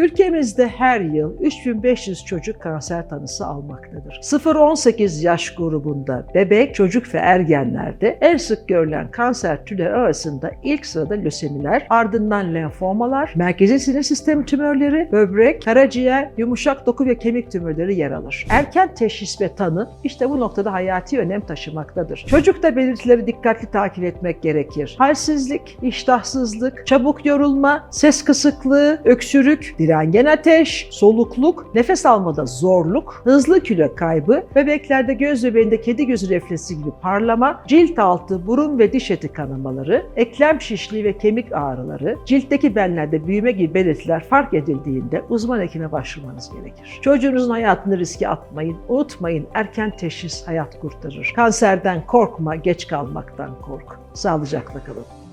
Ülkemizde her yıl 3500 çocuk kanser tanısı almaktadır. 0-18 yaş grubunda bebek, çocuk ve ergenlerde en sık görülen kanser türleri arasında ilk sırada lösemiler, ardından lenfomalar, merkezi sinir sistemi tümörleri, böbrek, karaciğer, yumuşak doku ve kemik tümörleri yer alır. Erken teşhis ve tanı işte bu noktada hayati önem taşımaktadır. Çocukta belirtileri dikkatli takip etmek gerekir. Halsizlik, iştahsızlık, çabuk yorulma, ses kısıklığı, öksürük, direngen ateş, solukluk, nefes almada zorluk, hızlı kilo kaybı, bebeklerde göz bebeğinde kedi gözü refleksi gibi parlama, cilt altı, burun ve diş eti kanamaları, eklem şişliği ve kemik ağrıları, ciltteki benlerde büyüme gibi belirtiler fark edildiğinde uzman hekime başvurmanız gerekir. Çocuğunuzun hayatını riske atmayın. Unutmayın erken teşhis hayat kurtarır. Kanserden korkma, geç kalmaktan kork. Sağlıcakla kalın.